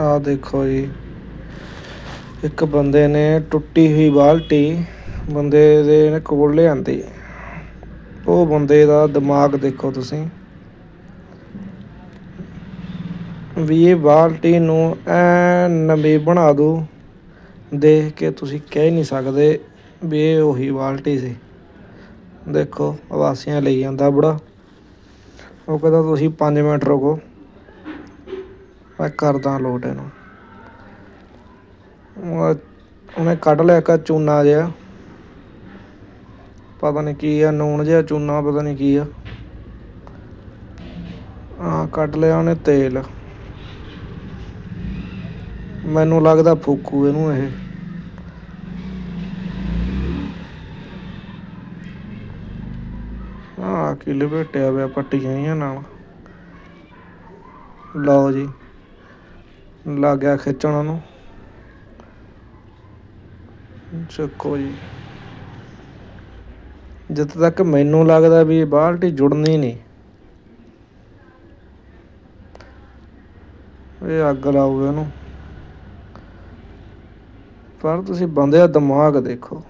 ਆਹ ਦੇਖੋ ਜੀ। ਇੱਕ ਬੰਦੇ ਨੇ ਟੁੱਟੀ ਹੋਈ ਬਾਲਟੀ ਬੰਦੇ ਦੇ ਨੇ ਕੋਲ ਲਿਆਂਦੀ। ਉਹ ਬੰਦੇ ਦਾ ਦਿਮਾਗ ਦੇਖੋ ਤੁਸੀਂ। ਵੀ ਇਹ ਬਾਲਟੀ ਨੂੰ ਐ ਨਵੀਂ ਬਣਾ ਦੂ, ਦੇਖ ਕੇ ਤੁਸੀਂ ਕਹਿ ਨਹੀਂ ਸਕਦੇ ਵੀ ਇਹ ਉਹੀ ਬਾਲਟੀ ਸੀ। ਦੇਖੋ, ਆਵਾਸੀਆਂ ਲਈ ਜਾਂਦਾ ਬੜਾ। ਉਹ ਕਹਿੰਦਾ, ਤੁਸੀਂ 5 ਮਿੰਟ ਰੁਕੋ। ਮੈਂ ਕਰਦਾ ਲੋਟ ਇਹਨੂੰ। ਉਹ- ਉਹਨੇ ਕੱਢ ਲਿਆ ਇੱਕ ਚੂਨਾ ਜਿਹਾ। ਪਤਾ ਨਹੀਂ ਕੀ ਆ, ਨੂਣ ਜਿਹਾ ਚੂਨਾ, ਪਤਾ ਨਹੀਂ ਕੀ ਆ। ਆ ਕੱਢ ਲਿਆ ਉਹਨੇ ਤੇਲ। ਮੈਨੂੰ ਲੱਗਦਾ ਫੂਕੂ ਇਹਨੂੰ ਇਹ। ਆ ਕੀ ਲਪੇਟਿਆ ਪਿਆ, ਪੱਟੀਆਂ ਨਾਲ। ਲਓ ਜੀ। ਲੱਗ ਗਿਆ ਖਿੱਚਣ ਉਹਨੂੰ। ਚੱਕੋ ਜੀ। ਜਿੱਥੇ ਤੱਕ ਮੈਨੂੰ ਲੱਗਦਾ ਵੀ ਇਹ ਬਾਲਟੀ ਜੁੜਨੀ ਨਹੀਂ। ਇਹ ਅੱਗ ਲਾਊਗਾ ਇਹਨੂੰ। ਪਰ ਤੁਸੀਂ ਬੰਦੇ ਦਾ ਦਿਮਾਗ ਦੇਖੋ।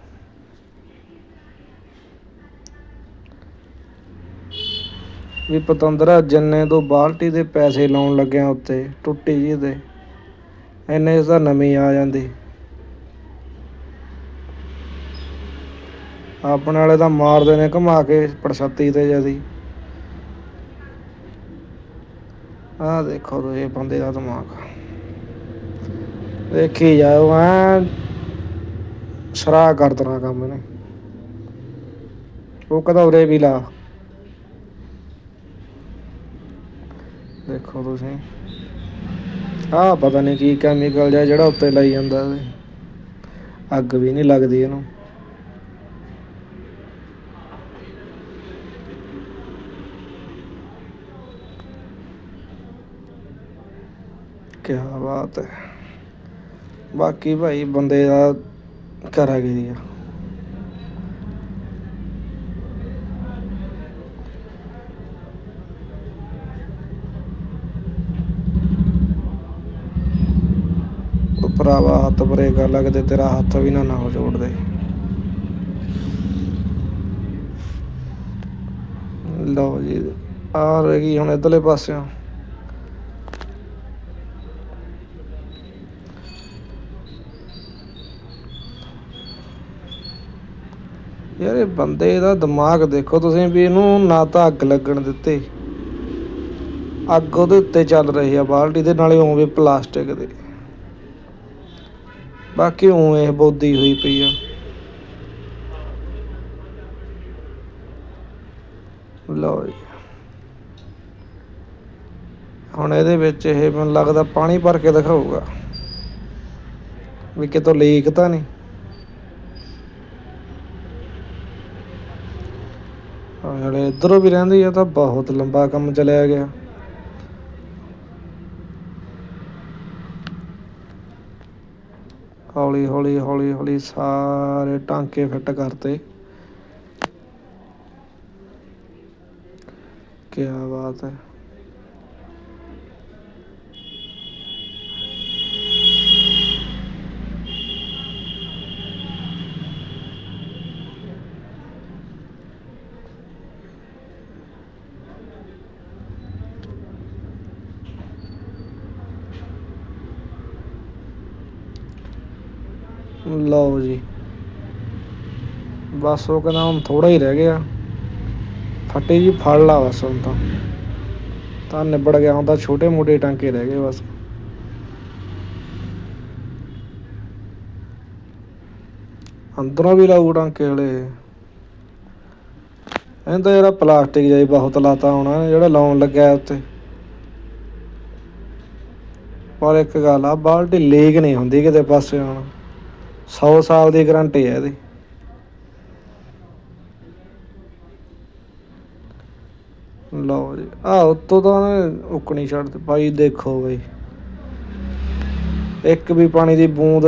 ਵੀ ਪਤੰਦਰਾ ਜਿੰਨੇ ਤੋਂ ਬਾਲਟੀ ਦੇ ਪੈਸੇ ਲਾਉਣ ਲੱਗਿਆ ਉੱਤੇ, ਟੁੱਟੀ ਜੀ ਦੇ। ਇੰਨੇ 'ਚ ਤਾਂ ਨਵੀਂ ਆ ਜਾਂਦੀ। ਆਪਣੇ ਵਾਲੇ ਤਾਂ ਮਾਰਦੇ ਨੇ ਘੁਮਾ ਕੇ ਪੜਛੱਤੀ ਤੇ ਜਦੀ। ਆਹ ਦੇਖੋ ਤੁਸੀਂ ਬੰਦੇ ਦਾ ਦਿਮਾਗ। ਦੇਖੀ ਜਾਓ, ਐ ਸਰਾ ਕਰ ਦੇਣਾ ਕੰਮ ਇਹਨੇ। ਉਹ ਕਹਦਾ ਉਰੇ ਵੀ ਲਾ। ਦੇਖੋ ਤੁਸੀਂ। ਆਹ ਪਤਾ ਨਹੀਂ ਕੀ ਕੈਮੀਕਲ ਜਿਹਾ ਜਿਹੜਾ ਉੱਤੇ ਲਾਈ ਜਾਂਦਾ ਇਹਦੇ ਅੱਗ ਵੀ ਨਹੀਂ ਲੱਗਦੀ ਇਹਨੂੰ। ਕੀ ਬਾਤ ਹੈ। ਬਾਕੀ ਭਾਈ ਬੰਦੇ ਦਾ ਕਰਾਂਗੇ ਦੀ ਆ। ਭਰਾਵਾ, ਹੱਥ ਪਰੇ ਕਰ ਲੱਗਦੇ ਤੇਰਾ ਹੱਥ ਵੀ ਨਾ ਨਾ ਹੋ ਜੋੜਦੇ ਲਓ ਜੀ, ਆ ਰਹਿ ਹੁਣ ਇਧਰਲੇ ਪਾਸਿਓਂ? ਯਾਰ ਇਹ ਬੰਦੇ ਦਾ ਦਿਮਾਗ ਦੇਖੋ ਤੁਸੀਂ ਵੀ ਇਹਨੂੰ ਨਾ ਤਾਂ ਅੱਗ ਲੱਗਣ ਦਿੱਤੇ। ਅੱਗ ਉਹਦੇ ਉੱਤੇ ਚੱਲ ਰਹੀ ਆ, ਬਾਲਟੀ ਦੇ, ਨਾਲੇ ਉਵੇਂ ਪਲਾਸਟਿਕ ਦੇ। ਬਾਕੀ ਉਵੇਂ ਇਹ ਬੋਦੀ ਹੋਈ ਪਈ ਆ। ਲਓ ਜੀ। ਹੁਣ ਇਹਦੇ ਵਿੱਚ ਇਹ ਮੈਨੂੰ ਲੱਗਦਾ ਪਾਣੀ ਭਰ ਕੇ ਦਿਖਾਊਗਾ। ਵੀ ਕਿਤੋਂ ਲੀਕ ਤਾਂ ਨਹੀਂ। ਆ ਜਿਹੜੇ ਇਧਰੋਂ ਵੀ ਰਹਿੰਦੀ ਆ ਤਾਂ ਬਹੁਤ ਲੰਬਾ ਕੰਮ ਚਲਿਆ ਗਿਆ। ਹੌਲੀ ਹੌਲੀ ਹੌਲੀ ਹੌਲੀ ਸਾਰੇ ਟਾਂਕੇ ਫਿੱਟ ਕਰਤੇ। ਕੀ ਬਾਤ ਹੈ। ਲਓ ਜੀ। ਬਸ ਉਹ ਕਹਿੰਦਾ ਹੁਣ ਥੋੜਾ ਹੀ ਰਹਿ ਗਿਆ। ਫੱਟੇ ਜੀ ਫੜ ਲਾ ਬਸ ਹੁਣ ਤਾਂ। ਤਾਂ ਨਿਬੜ ਗਿਆ, ਹੁਣ ਤਾਂ ਛੋਟੇ ਮੋਟੇ ਟਾਂਕੇ ਰਹਿ ਗਏ ਬਸ। ਅੰਦਰੋਂ ਵੀ ਲਾਊ ਟਾਂਕੇ ਵਾਲੇ ਇਹਨੂੰ ਤਾਂ ਜਿਹੜਾ ਪਲਾਸਟਿਕ ਜਿਹਾ ਬਹੁਤ ਲਾਤਾ ਹੋਣਾ, ਜਿਹੜਾ ਲਾਉਣ ਲੱਗਿਆ ਉੱਤੇ। ਪਰ ਇੱਕ ਗੱਲ ਆ, ਬਾਲਟੀ ਲੀਕ ਨਹੀਂ ਹੁੰਦੀ ਕਿਤੇ ਪਾਸੇ ਹੁਣ। 100 ਸਾਲ ਦੀ ਗਾਰੰਟੀ ਹੈ ਇਹਦੀ। ਲਓ ਜੀ ਆ ਉੱਤੋਂ ਤਾਂ ਉਹਨੇ ਉੱਕਣੀ ਛੱਡ ਤੇ ਭਾਈ ਦੇਖੋ ਬਈ, ਇੱਕ ਵੀ ਪਾਣੀ ਦੀ ਬੂੰਦ